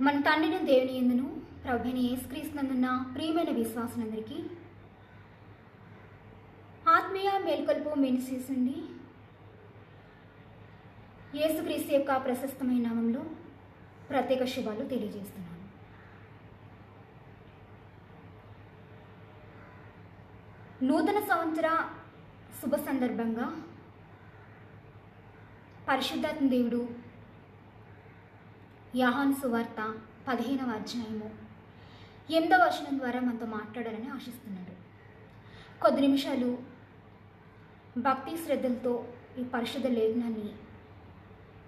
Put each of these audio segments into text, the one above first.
మన తండ్రిని దేవుని ఎందును? ప్రభుని ఏసుక్రీస్తునందున్న ప్రియమైన విశ్వాసులందరికీ ఆత్మీయ మేల్కొల్పు మెనిసేసండి యేసుక్రీస్తు యొక్క ప్రశస్తమైన నామంలో ప్రత్యేక శుభాలు తెలియజేస్తున్నాను. నూతన సంవత్సర శుభ సందర్భంగా పరిశుద్ధాత్మ దేవుడు యహాన్ సువార్త పదిహేనవ అధ్యాయము. ఎనిమిదవ వచనం ద్వారా మనతో మాట్లాడాలని ఆశిస్తున్నాడు. కొద్ది నిమిషాలు భక్తి శ్రద్ధలతో ఈ పరిశుద్ధ లేఖనాన్ని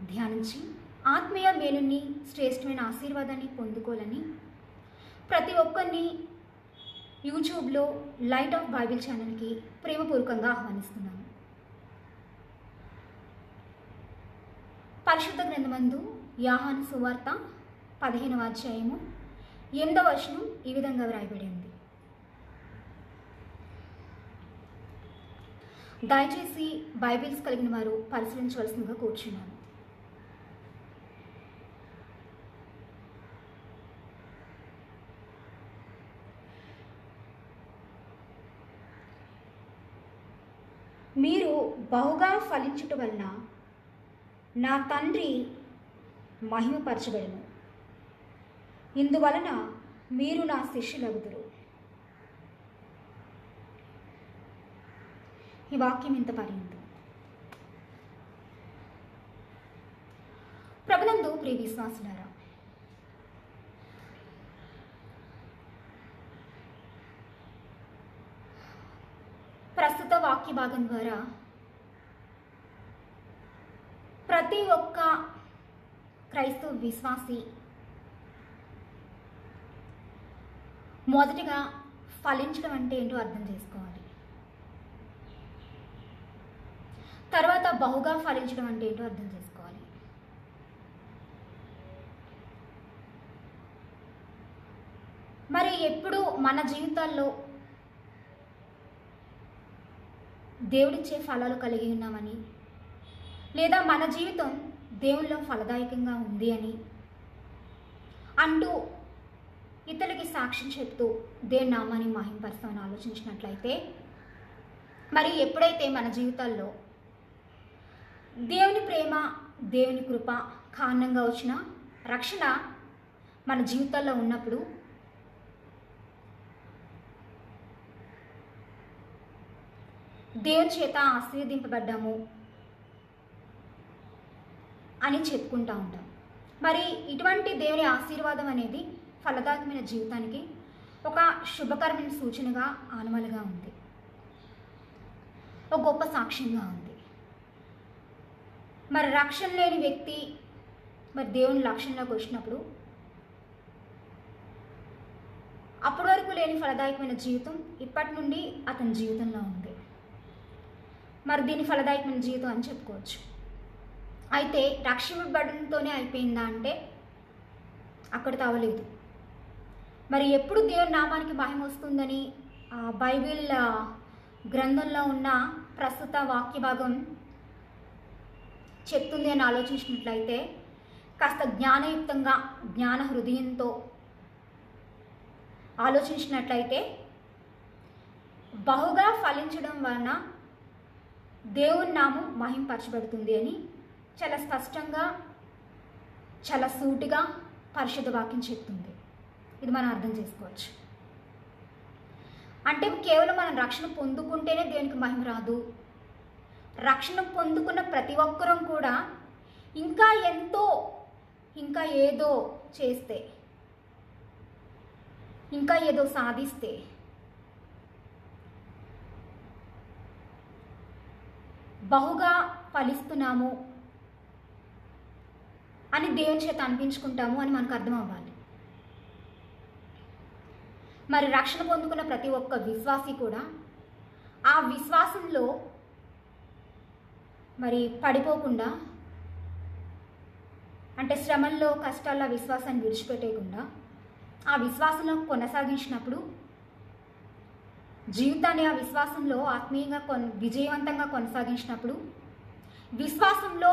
ధ్యానించి ఆత్మీయ మేలుని శ్రేష్టమైన ఆశీర్వాదాన్ని పొందుకోవాలని ప్రతి ఒక్కరిని యూట్యూబ్లో లైట్ ఆఫ్ బైబిల్ ఛానల్కి ప్రేమపూర్వకంగా ఆహ్వానిస్తున్నాను. పరిశుద్ధ గ్రంథమందు యాహాను సువార్త పదిహేనవ అధ్యాయము. ఎనిమిదవ వచనం ఈ విధంగా వ్రాయబడి ఉంది. దయచేసి బైబిల్స్ కలిగిన వారు పరిశీలించవలసిందిగా కూర్చున్నాను. మీరు బహుగా ఫలించుట వలన నా తండ్రి మహిమపరచబడను. ఇందువలన మీరు నా శిష్యులగుదురు. ఈ వాక్యం ఇంత పర్యంతం ప్రభునందు ప్రియ విశ్వాసులారా ప్రస్తుత వాక్య భాగం ద్వారా ప్రతి ఒక్క క్రైస్తవ విశ్వాసి. మొదటిగా ఫలించడం అంటే ఏంటో అర్థం చేసుకోవాలి. తర్వాత బహుగా ఫలించడం అంటే ఏంటో అర్థం చేసుకోవాలి. మరి ఎప్పుడు మన జీవితాల్లో దేవుడిచ్చే ఫలాలు కలిగి ఉన్నామని లేదా మన జీవితం దేవుల్లో ఫలదాయకంగా ఉంది అని. అంటూ ఇతరులకి సాక్ష్యం చెప్తూ దేవుని నామాన్ని మహింపరుస్తామని ఆలోచించినట్లయితే మరి ఎప్పుడైతే మన జీవితాల్లో దేవుని ప్రేమ దేవుని కృప కారణంగా వచ్చిన రక్షణ మన జీవితాల్లో ఉన్నప్పుడు దేవుని చేత ఆశీర్వదింపబడ్డాము అని చెప్పుకుంటూ ఉంటాం. మరి ఇటువంటి దేవుని ఆశీర్వాదం అనేది ఫలదాయకమైన జీవితానికి ఒక శుభకరమైన సూచనగా ఆనమలుగా ఉంది. ఒక గొప్ప సాక్ష్యంగా ఉంది. మరి రక్షణ లేని వ్యక్తి మరి దేవుని లక్ష్యంలోకి వచ్చినప్పుడు అప్పటి వరకు లేని ఫలదాయకమైన జీవితం ఇప్పటి నుండి అతని జీవితంలో ఉంది. మరి దీని ఫలదాయకమైన జీవితం అని చెప్పుకోవచ్చు. అయితే రక్షింపబడంతోనే అయిపోయిందా అంటే అక్కడ తవ్వలేదు. మరి ఎప్పుడు దేవుని నామానికి మహిమ వస్తుందని బైబిల్ గ్రంథంలో ఉన్న ప్రస్తుత వాక్య భాగం చెప్తుంది అని ఆలోచించినట్లయితే కాస్త జ్ఞానయుక్తంగా జ్ఞాన హృదయంతో ఆలోచించినట్లయితే బహుగా ఫలించడం వలన దేవుని నామం మహింపరచబడుతుంది అని చాలా స్పష్టంగా చాలా సూటిగా పరిశుద్ధ వాక్యం చెప్తుంది. ఇది మనం అర్థం చేసుకోవచ్చు. అంటే కేవలం మనం రక్షణ పొందుకుంటేనే దేవునికి మహిమ రాదు. రక్షణ పొందుకున్న ప్రతి ఒక్కరం కూడా ఇంకా ఎంతో ఇంకా ఏదో చేస్తే ఇంకా ఏదో సాధిస్తే బహుగా ఫలిస్తున్నాము అని దేవుని చేత అనిపించుకుంటాము అని మనకు అర్థం అవ్వాలి. మరి రక్షణ పొందుకున్న ప్రతి ఒక్క విశ్వాసి కూడా ఆ విశ్వాసంలో మరి పడిపోకుండా అంటే శ్రమల్లో కష్టాల్లో ఆ విశ్వాసాన్ని విడిచిపెట్టేయకుండా ఆ విశ్వాసంలో కొనసాగించినప్పుడు జీవితాన్ని ఆ విశ్వాసంలో ఆత్మీయంగా కొన్ విజయవంతంగా కొనసాగించినప్పుడు విశ్వాసంలో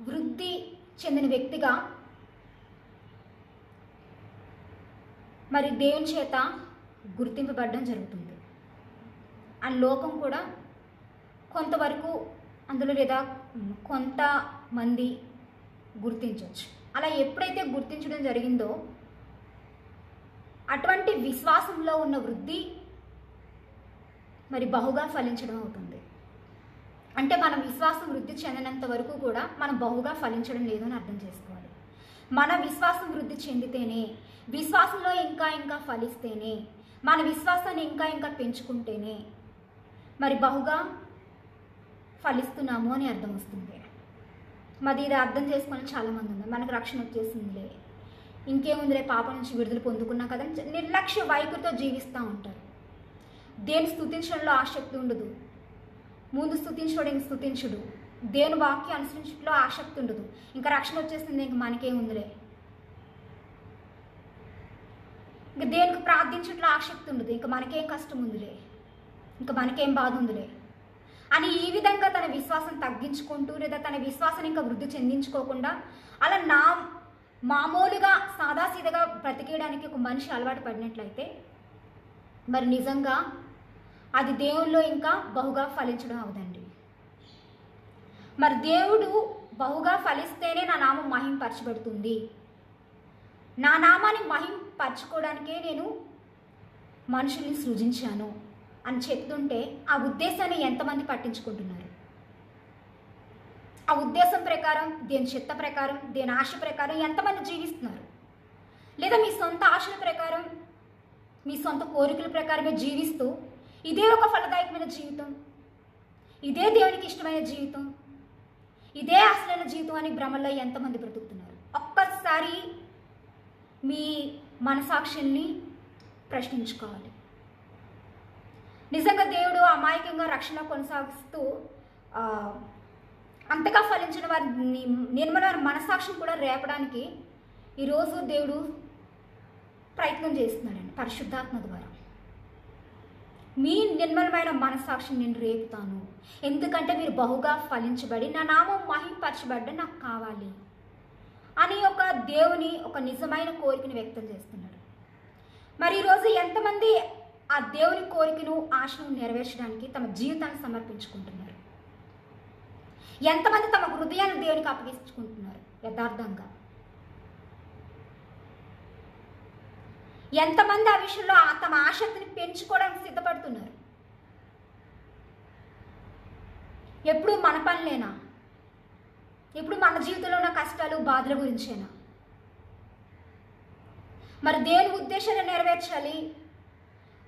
వృద్ధి చెందిన వ్యక్తిగా మరి దేవుని చేత గుర్తింపబడడం జరుగుతుంది. ఆ లోకం కూడా కొంతవరకు అందులో లేదా కొంతమంది గుర్తించవచ్చు అలా ఎప్పుడైతే గుర్తించడం జరిగిందో అటువంటి విశ్వాసంలో ఉన్న వృద్ధి మరి బహుగా ఫలించడం అవుతుంది. అంటే మన విశ్వాసం వృద్ధి చెందినంత వరకు కూడా మనం బహుగా ఫలించడం లేదు అని అర్థం చేసుకోవాలి. మన విశ్వాసం వృద్ధి చెందితేనే విశ్వాసంలో ఇంకా ఇంకా ఫలిస్తేనే మన విశ్వాసాన్ని ఇంకా ఇంకా పెంచుకుంటేనే మరి బహుగా ఫలిస్తున్నాము అని అర్థం వస్తుంది. మరి ఇది అర్థం చేసుకొని చాలామంది ఉంది మనకు రక్షణ వచ్చేసిందిలే. ఇంకేముందిలే పాప నుంచి విడుదల పొందుకున్నా కదా అని నిర్లక్ష్య వైఖరితో జీవిస్తూ ఉంటారు. దేని స్థుతించడంలో ఆసక్తి ఉండదు. ముందు స్థుతించుడు ఇంక స్థుతించుడు దేని వాక్యం అనుసరించడంలో ఆసక్తి ఉండదు. ఇంకా రక్షణ వచ్చేసింది ఇంక మనకేముందిలే ఇంక దేనికి ప్రార్థించుట్లో ఆసక్తి ఉండదు. ఇంకా మనకేం కష్టం ఉందిలే. ఇంకా మనకేం బాధ ఉందిలే. అని ఈ విధంగా తన విశ్వాసం తగ్గించుకుంటూ లేదా తన విశ్వాసం ఇంకా వృద్ధి చెందించుకోకుండా అలా నా మామూలుగా సాదాసీదగా బ్రతికేయడానికి ఒక మనిషి అలవాటు పడినట్లయితే మరి నిజంగా అది దేవుల్లో ఇంకా బహుగా ఫలించడం అవదండి. మరి దేవుడు బహుగా ఫలిస్తేనే నా నామం మహింపరచబడుతుంది. నా నామాన్ని మహింపరచుకోవడానికే నేను మనుషుల్ని సృజించాను అని చెప్తుంటే ఆ ఉద్దేశాన్ని ఎంతమంది పట్టించుకుంటున్నారు? ఆ ఉద్దేశం ప్రకారం దేని చిత్త ప్రకారం దేని ఆశ ప్రకారం ఎంతమంది జీవిస్తున్నారు? లేదా మీ సొంత ఆశల ప్రకారం మీ సొంత కోరికల ప్రకారమే జీవిస్తూ ఇదే ఒక ఫలదాయకమైన జీవితం. ఇదే దేవునికి ఇష్టమైన జీవితం. ఇదే అసలైన జీవితం అని భ్రమల్లో ఎంతమంది బ్రతుకుతున్నారు? ఒక్కసారి మీ మనసాక్షుల్ని ప్రశ్నించుకోవాలి. నిజంగా దేవుడు అమాయకంగా రక్షణ కొనసాగిస్తూ అంతగా ఫలించిన వారి నిర్మలమైన మనసాక్షిని కూడా రేపడానికి ఈరోజు దేవుడు ప్రయత్నం చేస్తున్నాడండి. పరిశుద్ధాత్మ ద్వారా. మీ నిర్మలమైన మనసాక్షిని నేను రేపుతాను. ఎందుకంటే మీరు బహుగా ఫలించబడి నా నామం మహింపరచబడ్డ నాకు కావాలి అని ఒక దేవుని ఒక నిజమైన కోరికను వ్యక్తం చేస్తున్నాడు. మరి ఈరోజు ఎంతమంది ఆ దేవుని కోరికను ఆశను నెరవేర్చడానికి తమ జీవితాన్ని సమర్పించుకుంటున్నారు? ఎంతమంది తమ హృదయాన్ని దేవునికి అప్పగించుకుంటున్నారు? యథార్థంగా. ఎంతమంది ఆ విషయంలో ఆ తమ ఆసక్తిని పెంచుకోవడానికి సిద్ధపడుతున్నారు? ఎప్పుడు మన పనిలేనా? ఎప్పుడు మన జీవితంలో ఉన్న కష్టాలు బాధల గురించేనా? మరి దేవుని ఉద్దేశాన్ని నెరవేర్చాలి.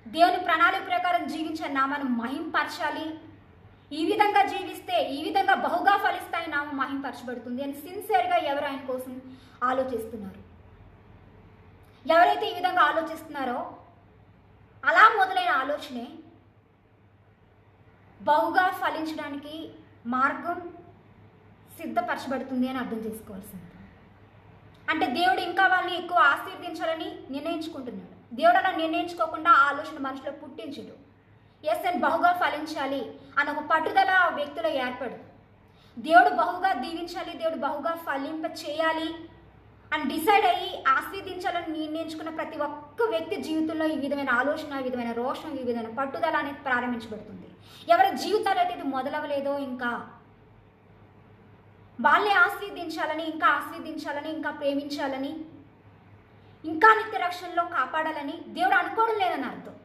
దేవుని ప్రణాళిక ప్రకారం జీవించే నామాన్ని మహింపరచాలి. ఈ విధంగా జీవిస్తే ఈ విధంగా బహుగా ఫలిస్తాయి నామం మహింపరచబడుతుంది అని సిన్సియర్గా ఎవరు ఆయన కోసం ఆలోచిస్తున్నారు? ఎవరైతే ఈ విధంగా ఆలోచిస్తున్నారో అలా మొదలైన ఆలోచనే బహుగా ఫలించడానికి మార్గం సిద్ధపరచబడుతుంది అని అర్థం చేసుకోవాల్సింది. అంటే దేవుడు ఇంకా వాళ్ళని ఎక్కువ ఆశీర్వదించాలని నిర్ణయించుకుంటున్నాడు. దేవుడు అలా నిర్ణయించుకోకుండా ఆలోచన మనసులో పుట్టించడు. ఎస్ నేను బహుగా ఫలించాలి అన్న ఒక పట్టుదల వ్యక్తిలో ఏర్పడు. దేవుడు బహుగా దీవించాలి దేవుడు బహుగా ఫలింప చేయాలి అండ్ డిసైడ్ అయ్యి ఆస్వాదించాలని నిర్ణయించుకున్న ప్రతి ఒక్క వ్యక్తి జీవితంలో ఈ విధమైన ఆలోచన ఈ విధమైన రోషం ఈ విధమైన పట్టుదల అనేది ప్రారంభించబడుతుంది. ఎవరి జీవితాలు అయితే ఇది మొదలవలేదో ఇంకా వాళ్ళని ఆస్వాదించాలని ఇంకా ఆస్వాదించాలని ఇంకా ప్రేమించాలని ఇంకా నిత్య రక్షణలో కాపాడాలని దేవుడు అనుకోవడం లేదని అర్థం.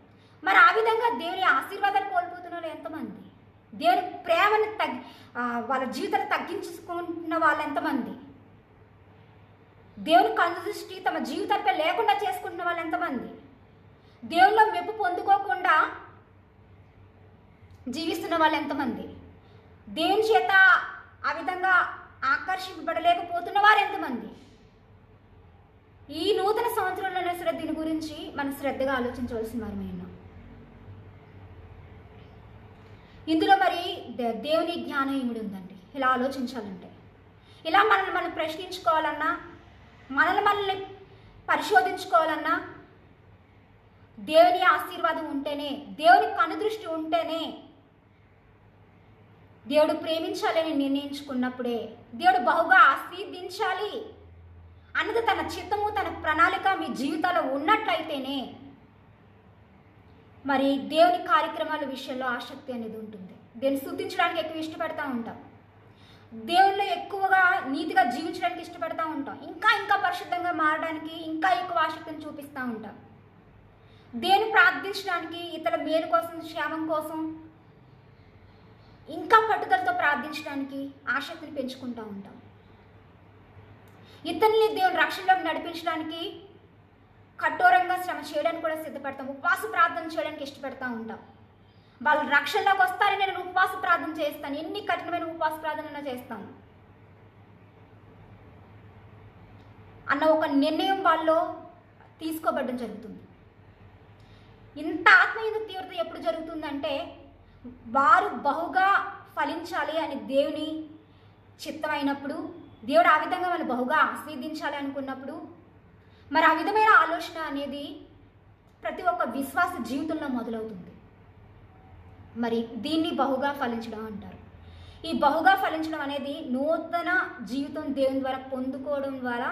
మరి ఆ విధంగా దేవుని ఆశీర్వాదాలు కోల్పోతున్న వాళ్ళు ఎంతమంది? దేవుని ప్రేమను తగ్గి వాళ్ళ జీవితాలు తగ్గించుకుంటున్న వాళ్ళు ఎంతమంది? దేవుని కనుదృష్టి తమ జీవితంపై లేకుండా చేసుకుంటున్న వాళ్ళు ఎంతమంది? దేవుల్లో మెప్పు పొందుకోకుండా జీవిస్తున్న వాళ్ళు ఎంతమంది? దేవుని చేత ఆ విధంగా ఆకర్షింపబడలేకపోతున్న వారు ఎంతమంది? ఈ నూతన సంవత్సరంలోనే సరే దీని గురించి మనం శ్రద్ధగా ఆలోచించవలసిన వారు మేము ఇందులో మరి దే- దేవుని జ్ఞానం ఇమిడి ఉందండి. ఇలా ఆలోచించాలంటే. ఇలా మనల్ని మనం ప్రశ్నించుకోవాలన్నా మనల్ని మనల్ని పరిశోధించుకోవాలన్నా దేవుని ఆశీర్వాదం ఉంటేనే దేవుని కనుదృష్టి ఉంటేనే దేవుడు ప్రేమించాలని నిర్ణయించుకున్నప్పుడే దేవుడు బహుగా ఆశీర్దించాలి. అన్నది తన చిత్తము తన ప్రణాళిక మీ జీవితాల్లో ఉన్నట్లయితేనే మరి దేవుని కార్యక్రమాల విషయంలో ఆసక్తి అనేది ఉంటుంది. దేన్ని స్థుతించడానికి ఎక్కువ ఇష్టపడతా ఉంటాం. దేవుళ్ళు ఎక్కువగా నీతిగా జీవించడానికి ఇష్టపడతా ఉంటాం. ఇంకా ఇంకా పరిశుద్ధంగా మారడానికి ఇంకా ఎక్కువ ఆసక్తిని చూపిస్తూ ఉంటాం. దేని ప్రార్థించడానికి ఇతర మేలు కోసం క్షేమం కోసం ఇంకా పట్టుదలతో ప్రార్థించడానికి ఆసక్తిని పెంచుకుంటూ ఉంటాం. ఇతరుల్ని దేవుని రక్షణలోకి నడిపించడానికి కఠోరంగా శ్రమ చేయడానికి కూడా సిద్ధపడతాం. ఉపవాస ప్రార్థన చేయడానికి ఇష్టపడతా ఉంటాం. వాళ్ళు రక్షణలోకి వస్తారని నేను ఉపవాస ప్రార్థన చేస్తాను. ఎన్ని కఠినమైన ఉపవాస ప్రార్థన చేస్తాను అన్న ఒక నిర్ణయం వాళ్ళు తీసుకోబడడం జరుగుతుంది. ఇంత ఆత్మీయ తీవ్రత ఎప్పుడు జరుగుతుందంటే వారు బహుగా ఫలించాలి అని దేవుని చిత్తమైనప్పుడు దేవుడు ఆ విధంగా వాళ్ళు బహుగా ఆస్వాదించాలి అనుకున్నప్పుడు మరి ఆ విధమైన ఆలోచన అనేది ప్రతి ఒక్క విశ్వాస జీవితంలో మొదలవుతుంది. మరి దీన్ని బహుగా ఫలించడం అంటారు. ఈ బహుగా ఫలించడం అనేది నూతన జీవితం దేవుని ద్వారా పొందుకోవడం ద్వారా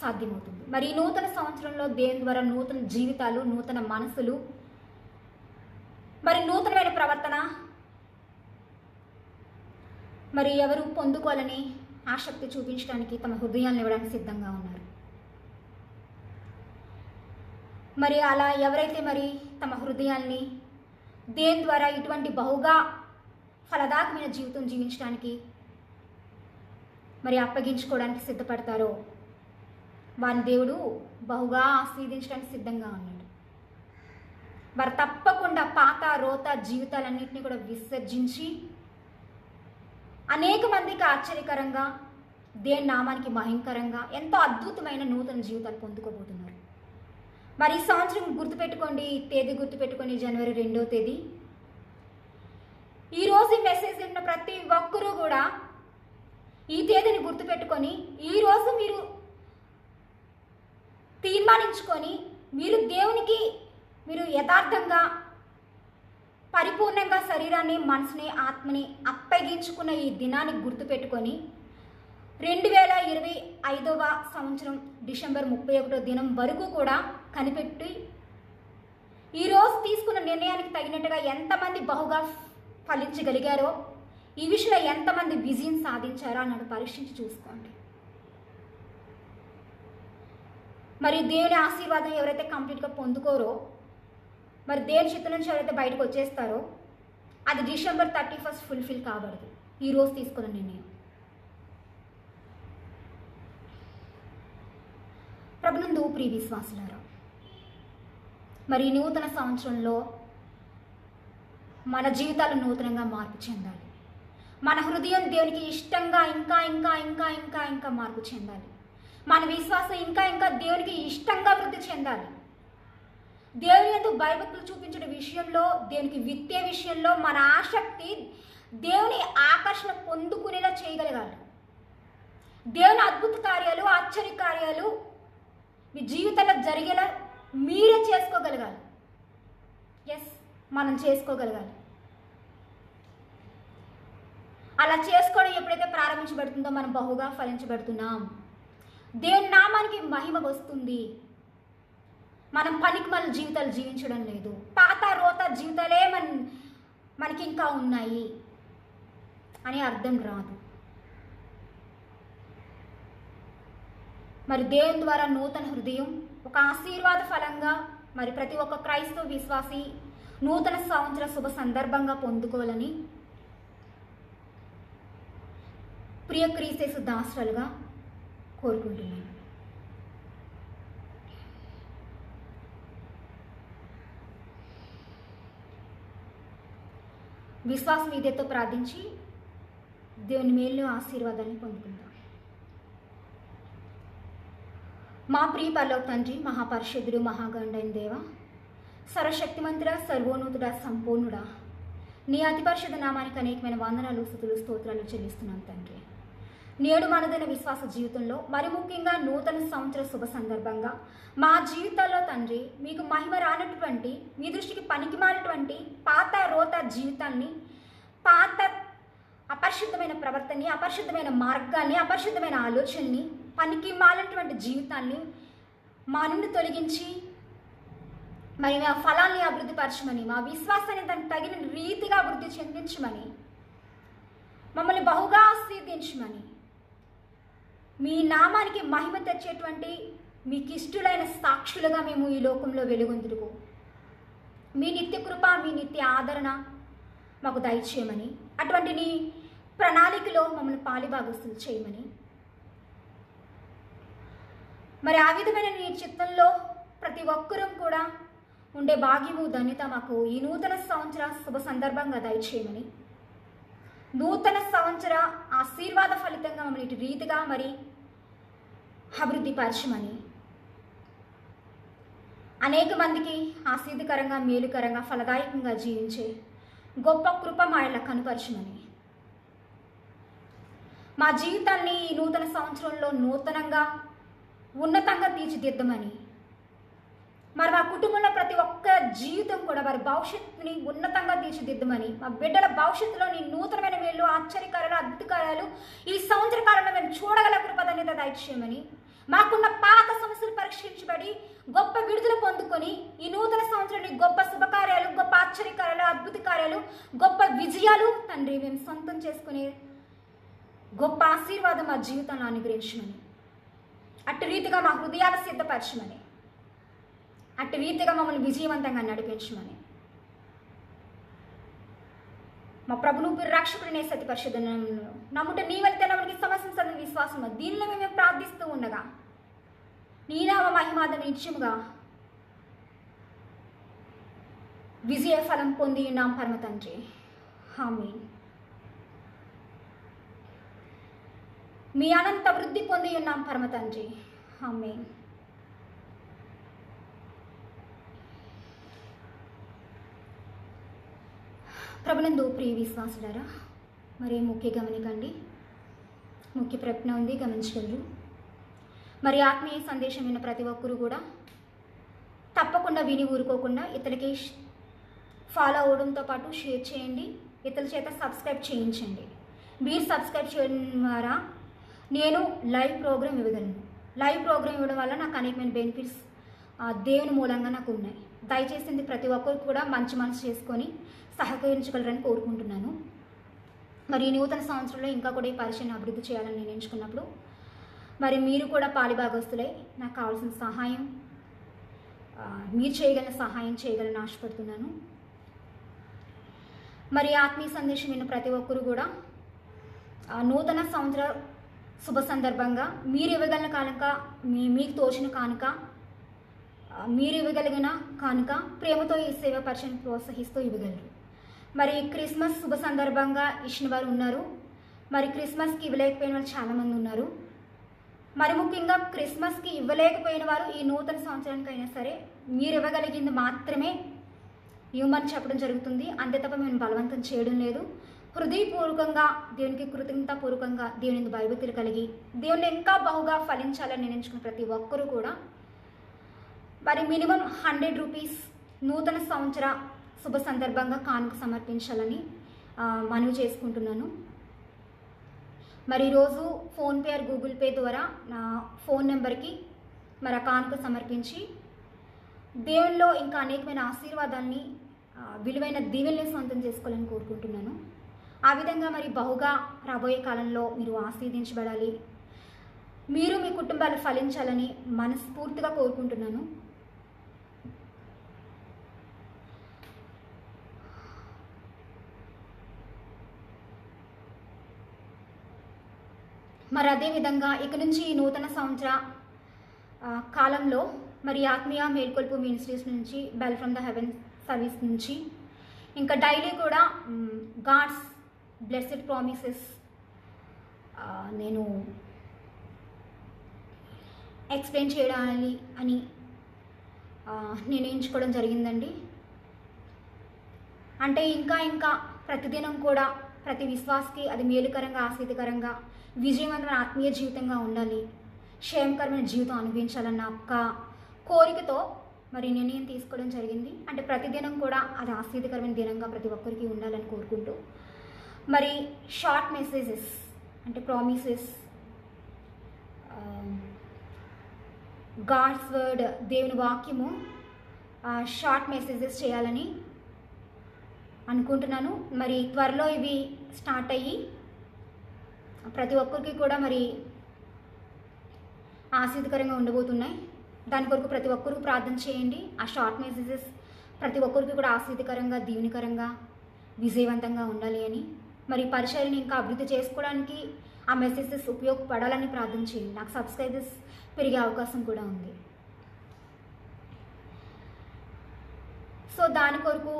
సాధ్యమవుతుంది. మరి ఈ నూతన సంవత్సరంలో దేవుని ద్వారా నూతన జీవితాలు నూతన మనసులు మరి నూతనమైన ప్రవర్తన మరి ఎవరు పొందుకోవాలని ఆసక్తి చూపించడానికి తమ హృదయాలను ఇవ్వడానికి సిద్ధంగా ఉన్నారు. మరి అలా ఎవరైతే మరి తమ హృదయాల్ని దేని ద్వారా ఇటువంటి బహుగా ఫలదాయకమైన జీవితం జీవించడానికి మరి అప్పగించుకోవడానికి సిద్ధపడతారో వారి దేవుడు బహుగా ఆస్వాదించడానికి సిద్ధంగా ఉన్నాడు. వారు తప్పకుండా పాత రోత జీవితాలన్నింటినీ కూడా విసర్జించి అనేక మందికి ఆశ్చర్యకరంగా దేని నామానికి మహింకరంగా ఎంతో అద్భుతమైన నూతన జీవితాలు పొందుకోబోతున్నారు. మరి ఈ సంవత్సరం గుర్తుపెట్టుకోండి ఈ తేదీ గుర్తుపెట్టుకోండి జనవరి రెండో తేదీ. ఈరోజు ఈ మెసేజ్ ఉన్న ప్రతి ఒక్కరూ కూడా ఈ తేదీని గుర్తుపెట్టుకొని ఈరోజు మీరు తీర్మానించుకొని మీరు దేవునికి మీరు యథార్థంగా పరిపూర్ణంగా శరీరాన్ని మనసుని ఆత్మని అప్పగించుకున్న ఈ దినాన్ని గుర్తుపెట్టుకొని రెండు వేల ఇరవై ఐదవ సంవత్సరం డిసెంబర్ ముప్పై ఒకటో దినం వరకు కూడా కనిపెట్టి ఈరోజు తీసుకున్న నిర్ణయానికి తగినట్టుగా ఎంతమంది బహుగా ఫలించగలిగారో ఈ విషయంలో ఎంతమంది విజయం సాధించారో అన్నాడు పరీక్షించి చూసుకోండి. మరి దేవుని ఆశీర్వాదం ఎవరైతే కంప్లీట్గా పొందుకోరో మరి దేని చిత్తం నుంచి ఎవరైతే బయటకు వచ్చేస్తారో అది డిసెంబర్ థర్టీ ఫస్ట్ ఫుల్ఫిల్ కాబడదు ఈ రోజు తీసుకున్న నిర్ణయం. ప్రభునందు ప్రియ విశ్వాసులారా మరి నూతన సంవత్సరంలో మన జీవితాలు నూతనంగా మార్పు చెందాలి. మన హృదయం దేవునికి ఇష్టంగా ఇంకా ఇంకా ఇంకా ఇంకా ఇంకా మార్పు చెందాలి. మన విశ్వాసం ఇంకా ఇంకా దేవునికి ఇష్టంగా వృద్ధి చెందాలి. దేవుని ఎందు భయభక్తులు చూపించడం విషయంలో దేవునికి విత్తే విషయంలో మన ఆసక్తి దేవుని ఆకర్షణ పొందుకునేలా చేయగలగాలి. దేవుని అద్భుత కార్యాలు ఆశ్చర్య కార్యాలు మీ జీవితంలో జరిగేలా మీరే చేసుకోగలగాలి. ఎస్ మనం చేసుకోగలగాలి. అలా చేసుకోవడం ఎప్పుడైతే ప్రారంభించబడుతుందో మనం బహుగా ఫలించబడుతున్నాం. దేవుని నామానికి మహిమ వస్తుంది. మనం పనికి మన జీవితాలు జీవించడం లేదు. పాత రోత జీవితాలే మన మనకి ఇంకా ఉన్నాయి అని అర్థం రాదు. మరి దేవుని ద్వారా నూతన హృదయం ఒక ఆశీర్వాద ఫలంగా మరి ప్రతి ఒక్క క్రైస్తవ విశ్వాసి నూతన సంవత్సర శుభ సందర్భంగా పొందుకోవాలని ప్రియ క్రీస్తేసు దాసులుగా కోరుకుంటున్నాను. విశ్వాసం ఇదేతో ప్రార్థించి దేవుని మేలు ఆశీర్వాదాన్ని పొందుకుంటాం మా ప్రియ పరలోక తండ్రి మహాపరిషుద్ధుడు మహాగండైన దేవ సర్వశక్తిమంతుడ సర్వోన్నతుడ సంపూర్ణుడా నీ అతి పరిశుద్ధ నామానికి అనేకమైన వందనాలు స్థుతులు స్తోత్రాలు చెల్లిస్తున్నాను తండ్రి. నేడు మనదైన విశ్వాస జీవితంలో మరి ముఖ్యంగా నూతన సంవత్సర శుభ సందర్భంగా మా జీవితాల్లో తండ్రి మీకు మహిమ రానటువంటి మీ దృష్టికి పనికి మారినటువంటి పాత రోత జీవితాన్ని పాత అపరిశుద్ధమైన ప్రవర్తనని అపరిశుద్ధమైన మార్గాన్ని అపరిశుద్ధమైన ఆలోచనని పనికి మాలినటువంటి జీవితాన్ని మా నుండి తొలగించి మరి మా ఫలాన్ని అభివృద్ధి పరచమని మా విశ్వాసాన్ని దానికి తగిన రీతిగా అభివృద్ధి చెందించమని మమ్మల్ని బహుగా ఆశీర్దించమని మీ నామానికి మహిమ తెచ్చేటువంటి మీకు ఇష్టలైన సాక్షులుగా మేము ఈ లోకంలో వెలుగొందుకు మీ నిత్య కృప మీ నిత్య ఆదరణ మాకు దయచేయమని అటువంటి నీ ప్రణాళికలో మమ్మల్ని పాలిభాగస్తులు చేయమని మరి ఆ విధమైన నీ చిత్తంలో ప్రతి ఒక్కరూ కూడా ఉండే భాగ్యము ధన్యత మాకు ఈ నూతన సంవత్సర శుభ సందర్భంగా దయచేయమని. నూతన సంవత్సర ఆశీర్వాద ఫలితంగా మమ్మల్ని ఇటు రీతిగా మరి అభివృద్ధి పరచమని. అనేక మందికి ఆశీర్దికరంగా మేలుకరంగా ఫలదాయకంగా జీవించే గొప్ప కృప మా కనుపరచమని. మా జీవితాన్ని ఈ నూతన సంవత్సరంలో నూతనంగా ఉన్నతంగా తీర్చిదిద్దమని. మరి మా కుటుంబంలో ప్రతి ఒక్క జీవితం కూడా వారి భవిష్యత్తుని ఉన్నతంగా తీర్చిదిద్దమని మా బిడ్డల భవిష్యత్తులో నీ నూతనమైన మేలు ఆశ్చర్యకారాలు అద్భుతకారాలు ఈ సంవత్సర కాలంలో మేము చూడగల కృపదన్యత దయచేయమని. మాకున్న పాత సమస్యలు పరీక్షించబడి గొప్ప విడుదల పొందుకొని ఈ నూతన సంవత్సరాన్ని గొప్ప శుభకార్యాలు గొప్ప ఆశ్చర్యకార్యాలు అద్భుత కార్యాలు గొప్ప విజయాలు తండ్రి మేము సొంతం చేసుకునే గొప్ప ఆశీర్వాదం మా జీవితంలో అనుగ్రహించమని. అటు రీతిగా మా హృదయాలు సిద్ధపరచమని అటు రీతిగా మమ్మల్ని విజయవంతంగా నడిపించమని. మా ప్రభును రక్షకుడినే సతి పరిశుద్ధ నమ్ముట నీ వెళ్తే నమ్మకి సమస్య విశ్వాసం దీనిలో మేము ప్రార్థిస్తూ ఉండగా నీనామ మహిమాద నిత్యముగా విజయ ఫలం పొంది ఉన్నాం పరమ తండ్రి హామీ మీ అనంత వృద్ధి పొంది ఉన్నాం పరమ తండ్రి ఆమె ప్రభునందు ప్రియ విశ్వాసులారా మరి ముఖ్య గమనికండి. ముఖ్య ప్రజ్ఞ ఉంది గమనించగలరు. మరి ఆత్మీయ సందేశం విన్న ప్రతి ఒక్కరూ కూడా తప్పకుండా విని ఊరుకోకుండా ఇతరులకి ఫాలో అవడంతో పాటు షేర్ చేయండి. ఇతరుల చేత సబ్స్క్రైబ్ చేయించండి. మీరు సబ్స్క్రైబ్ చేయడం ద్వారా నేను లైవ్ ప్రోగ్రామ్ ఇవ్వగలను. లైవ్ ప్రోగ్రామ్ ఇవ్వడం వల్ల నాకు అనేకమైన బెనిఫిట్స్ దేవుని మూలంగా నాకు ఉన్నాయి. దయచేసింది ప్రతి ఒక్కరు కూడా మంచి మనసు చేసుకొని సహకరించగలరని కోరుకుంటున్నాను. మరి ఈ నూతన సంవత్సరంలో ఇంకా కూడా ఈ పరిచయం అభివృద్ధి చేయాలని నేను ఎంచుకున్నప్పుడు మరి మీరు కూడా పాలిభాగస్తులై నాకు కావాల్సిన సహాయం మీరు చేయగల సహాయం చేయగలని ఆశపడుతున్నాను. మరి ఆత్మీయ సందేశం విన్న ప్రతి ఒక్కరు కూడా నూతన సంవత్సర శుభ సందర్భంగా మీరు ఇవ్వగలిగిన కానుక మీ మీకు తోచిన కానుక మీరు ఇవ్వగలిగిన కానుక ప్రేమతో ఈ సేవ పరిచయం ప్రోత్సహిస్తూ ఇవ్వగలరు. మరి క్రిస్మస్ శుభ సందర్భంగా ఇచ్చిన వారు ఉన్నారు. మరి క్రిస్మస్కి ఇవ్వలేకపోయిన వాళ్ళు చాలామంది ఉన్నారు. మరి ముఖ్యంగా క్రిస్మస్కి ఇవ్వలేకపోయిన వారు ఈ నూతన సంవత్సరానికి అయినా సరే మీరు ఇవ్వగలిగింది మాత్రమే ఇవ్వమని చెప్పడం జరుగుతుంది. అంతే తప్ప మేము బలవంతం చేయడం లేదు. హృదయపూర్వకంగా దేవునికి కృతజ్ఞతాపూర్వకంగా దేవుని భయభక్తులు కలిగి దేవుని ఇంకా బహుగా ఫలించాలని నేను ఎంచుకున్న ప్రతి ఒక్కరూ కూడా మరి మినిమం హండ్రెడ్ రూపీస్ నూతన సంవత్సర శుభ సందర్భంగా కానుక సమర్పించాలని మనవి చేసుకుంటున్నాను. మరి ఈరోజు ఫోన్పే ఆర్ గూగుల్ పే ద్వారా నా ఫోన్ నెంబర్కి మరి ఆ కానుక సమర్పించి దేవునిలో ఇంకా అనేకమైన ఆశీర్వాదాన్ని విలువైన దీవెల్ని సొంతం చేసుకోవాలని కోరుకుంటున్నాను. ఆ విధంగా మరి బహుగా రాబోయే కాలంలో మీరు ఆశీర్దించబడాలి మీరు మీ కుటుంబాలు ఫలించాలని మనస్ఫూర్తిగా కోరుకుంటున్నాను. మరి అదేవిధంగా ఇక నుంచి ఈ నూతన సంవత్సర కాలంలో మరి ఆత్మీయ మేల్కొల్పు మినిస్ట్రీస్ నుంచి bell from the heaven service నుంచి ఇంకా డైలీ కూడా గాడ్స్ బ్లెస్డ్ ప్రామిసెస్ నేను ఎక్స్ప్లెయిన్ చేయాలి అని నిర్ణయించుకోవడం నేను ఎంచుకోవడం జరిగిందండి. అంటే ఇంకా ఇంకా ప్రతిదినం కూడా ప్రతి విశ్వాస్కి అది మేలుకరంగా ఆసక్తికరంగా విజయవంతమైన ఆత్మీయ జీవితంగా ఉండాలి. క్షేమకరమైన జీవితం అనుభవించాలన్న ఒక్క కోరికతో మరి నిర్ణయం తీసుకోవడం జరిగింది. అంటే ప్రతిదినం కూడా అది ఆసక్తికరమైన దినంగా ప్రతి ఒక్కరికి ఉండాలని కోరుకుంటూ మరి షార్ట్ మెసేజెస్ అంటే ప్రామిసెస్ గాడ్స్ వర్డ్ దేవుని వాక్యము షార్ట్ మెసేజెస్ చేయాలని అనుకుంటున్నాను. మరి త్వరలో ఇవి స్టార్ట్ అయ్యి ప్రతి ఒక్కరికి కూడా మరి ఆసక్తికరంగా ఉండబోతున్నాయి. దాని కొరకు ప్రతి ఒక్కరూ ప్రార్థన చేయండి. ఆ షార్ట్ మెసేజెస్ ప్రతి ఒక్కరికి కూడా ఆసక్తికరంగా దీవెనికరంగా విజయవంతంగా ఉండాలి అని. మరి పరిచయని ఇంకా అభివృద్ధి చేసుకోవడానికి ఆ మెసేజెస్ ఉపయోగపడాలని ప్రార్థన చేయండి నాకు సబ్స్క్రైబర్స్ పెరిగే అవకాశం కూడా ఉంది. సో దాని కొరకు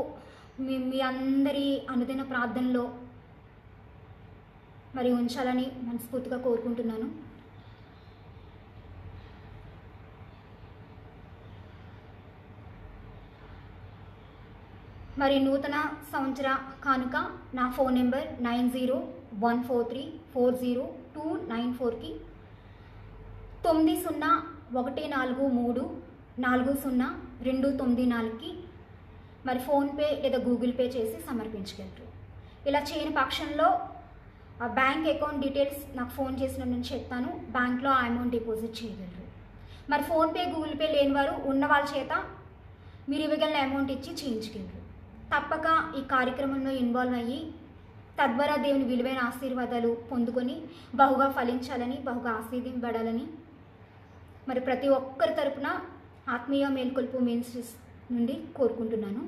మీ మీ అందరి అనుదిన ప్రార్థనలో మరి ఉంచాలని మనస్ఫూర్తిగా కోరుకుంటున్నాను. మరి నూతన సంవత్సర కానుక నా phone number nine zero one four three four zero two nine ఫోర్కి తొమ్మిది సున్నా ఒకటి నాలుగు మూడు నాలుగు సున్నా రెండు తొమ్మిది నాలుగుకి మరి ఫోన్పే లేదా గూగుల్ పే చేసి సమర్పించగలరు. ఇలా చేయని పక్షంలో ఆ బ్యాంక్ అకౌంట్ డీటెయిల్స్ నాకు ఫోన్ చేసిన నేను చెప్తాను. బ్యాంక్లో ఆ అమౌంట్ డిపాజిట్ చేయగలరు. మరి ఫోన్పే గూగుల్ పే లేని వారు ఉన్న వాళ్ళ చేత మీరు ఇవ్వగలిగిన అమౌంట్ ఇచ్చి చేయించగలరు. తప్పక ఈ కార్యక్రమంలో ఇన్వాల్వ్ అయ్యి తద్వారా దేవుని విలువైన ఆశీర్వాదాలు పొందుకొని బహుగా ఫలించాలని బహుగా ఆశీర్దింపబడాలని మరి ప్రతి ఒక్కరి తరపున ఆత్మీయ మేల్కొల్పు మినిస్ట్రీస్ నుండి కోరుకుంటున్నాను.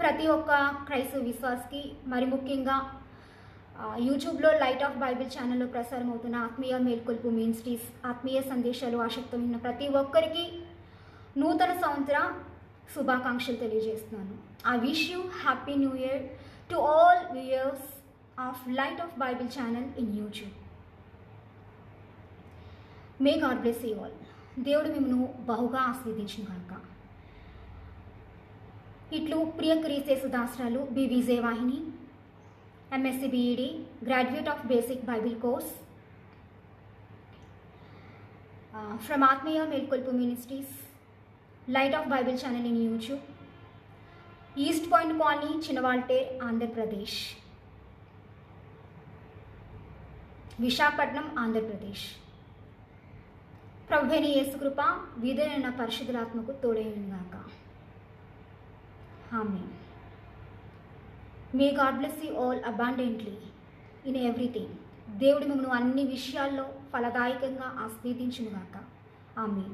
ప్రతి ఒక్క క్రైస్తవ విశ్వాస్కి మరి ముఖ్యంగా యూట్యూబ్లో లైట్ ఆఫ్ బైబిల్ ఛానల్లో ప్రసారం అవుతున్న ఆత్మీయ మేల్కొల్పు మినిస్ట్రీస్ ఆత్మీయ సందేశాలు ఆసక్తమైన ప్రతి ఒక్కరికి నూతన సంవత్సర శుభాకాంక్షలు తెలియజేస్తున్నాను. I wish you happy new year to all viewers of light of Bible channel in YouTube may God bless you all దేవుడు మిమ్మను బహుగా ఆస్వాదించిన కనుక. ఇట్లు ప్రియ క్రీస్తేసు దాసరాలు B Vijayavahini MSc BEd graduate of basic Bible course from Atmiya Melkolpu ministries light of Bible channel in YouTube east point colony Chinna Waltair Andhra Pradesh Visakhapatnam Andhra Pradesh ప్రభుని యేసుకృప విధులైన పరిశుద్ధులాత్మకు తోడైనగాక ఆమె may God bless you all abundantly in everything దేవుడు మిమ్మల్ని అన్ని విషయాల్లో ఫలదాయకంగా ఆస్వాదించునుగాక ఆమె